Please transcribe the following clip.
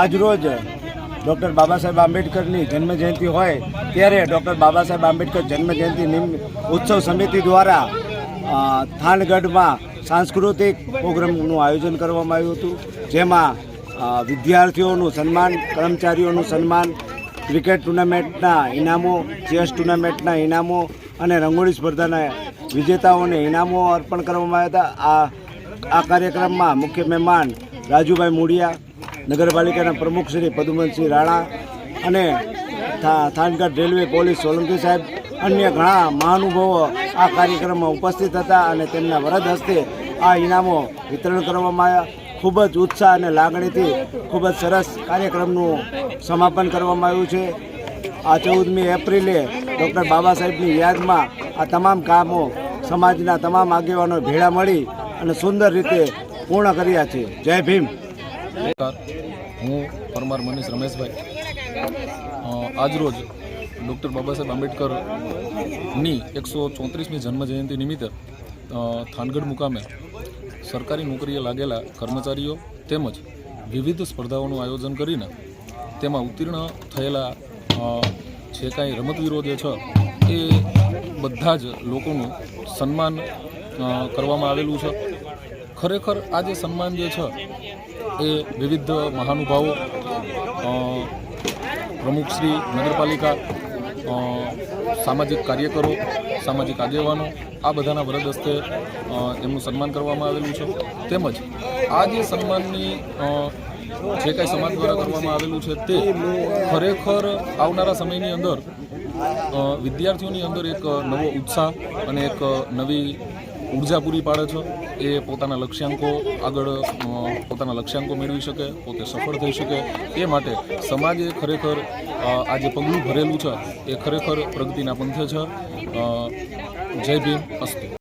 આજરોજ ડૉક્ટર બાબા સાહેબ આંબેડકરની જન્મજયંતિ હોય ત્યારે ડૉક્ટર બાબા સાહેબ આંબેડકર જન્મજયંતિ નિમ, ઉત્સવ સમિતિ દ્વારા થાનગઢમાં સાંસ્કૃતિક પ્રોગ્રામનું આયોજન કરવામાં આવ્યું હતું, જેમાં વિદ્યાર્થીઓનું સન્માન, કર્મચારીઓનું સન્માન, ક્રિકેટ ટુર્નામેન્ટના ઇનામો, ચેસ ટુર્નામેન્ટના ઇનામો અને રંગોળી સ્પર્ધાના વિજેતાઓને ઇનામો અર્પણ કરવામાં આવ્યા હતા. આ આ કાર્યક્રમમાં મુખ્ય મહેમાન રાજુભાઈ મુડિયા નગરપાલિકાના પ્રમુખ શ્રી પદુમનસિંહ રાણા અને થાનગઢ રેલવે પોલીસ સોલંકી સાહેબ, અન્ય ઘણા મહાનુભાવો આ કાર્યક્રમમાં ઉપસ્થિત હતા અને તેમના વરદ હસ્તે આ ઇનામો વિતરણ કરવામાં આવ્યા. ખૂબ જ ઉત્સાહ અને લાગણીથી ખૂબ જ સરસ કાર્યક્રમનું સમાપન કરવામાં આવ્યું છે. આ ચૌદમી એપ્રિલે ડૉક્ટર બાબા સાહેબની યાદમાં આ તમામ કામો સમાજના તમામ આગેવાનો ભેળા મળી અને સુંદર રીતે પૂર્ણ કર્યા છે. જય ભીમ. હું પરમાર મનીષ રમેશભાઈ. આજરોજ ડૉક્ટર બાબા સાહેબ આંબેડકરની એકસો ચોત્રીસમી જન્મજયંતિ નિમિત્તે થાનગઢ મુકામે સરકારી નોકરીએ લાગેલા કર્મચારીઓ તેમજ વિવિધ સ્પર્ધાઓનું આયોજન કરીને તેમાં ઉત્તીર્ણ થયેલા જે કાંઈ રમતવીરો જે છે, એ બધા જ લોકોનું સન્માન કરવામાં આવેલું છે. ખરેખર આ જે સન્માન જે છે, એ વિવિધ મહાનુભાવો પ્રમુખશ્રી નગરપાલિકા સામાજિક કાર્યકરો, સામાજિક આગેવાનો, આ બધાના વરદ હસ્તે એમનું સન્માન કરવામાં આવેલું છે. તેમજ આ જે સન્માનની જે કાંઈ સમાજ દ્વારા કરવામાં આવેલું છે તે ખરેખર આવનારા સમયની અંદર વિદ્યાર્થીઓની અંદર એક નવો ઉત્સાહ અને એક નવી ઊર્જા પૂરી પાડે છે. એ પોતાના લક્ષ્યાંકો આગળ પોતાના લક્ષ્યાંકો મેળવી શકે, પોતે સફળ થઈ શકે. એ માટે સમાજે ખરેખર આ જે પગલું ભરેલું છે, એ ખરેખર પ્રગતિના પંથે છે. જય ભીમ, અસ્તુ.